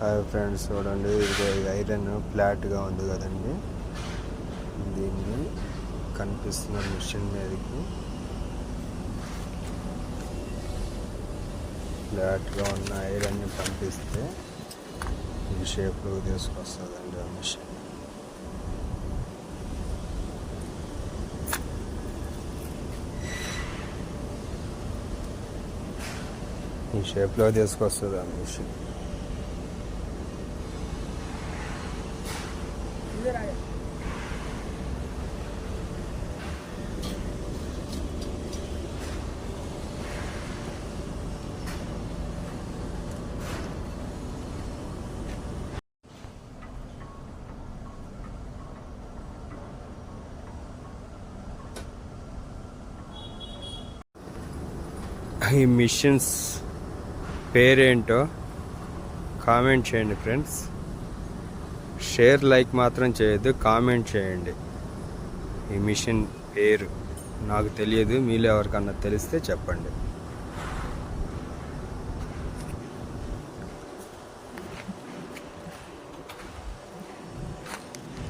Hi friends చూడండి. ఇది iron ఫ్లాట్గా ఉంది కదండి. దీన్ని కనిపిస్తున్న మిషన్ మీదకి ఫ్లాట్గా ఉన్న ఐరన్ని పంపిస్తే ఈ షేప్లో తీసుకొస్తుందండి ఆ మిషన్. ఈ షేప్లో తీసుకొస్తుంది ఆ మిషన్. ఈ మిషన్స్ పేరేంటో కామెంట్ చేయండి ఫ్రెండ్స్ షేర్ లైక్ మాత్రం చేయొద్దు కామెంట్ చేయండి. ఈ మిషన్ పేరు నాకు తెలియదు మీలో ఎవరికన్నా తెలిస్తే చెప్పండి.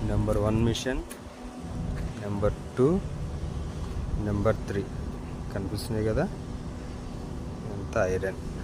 Number one mission number two number three. కనిపిస్తున్నాయి కదా? అంతా ఐరన్.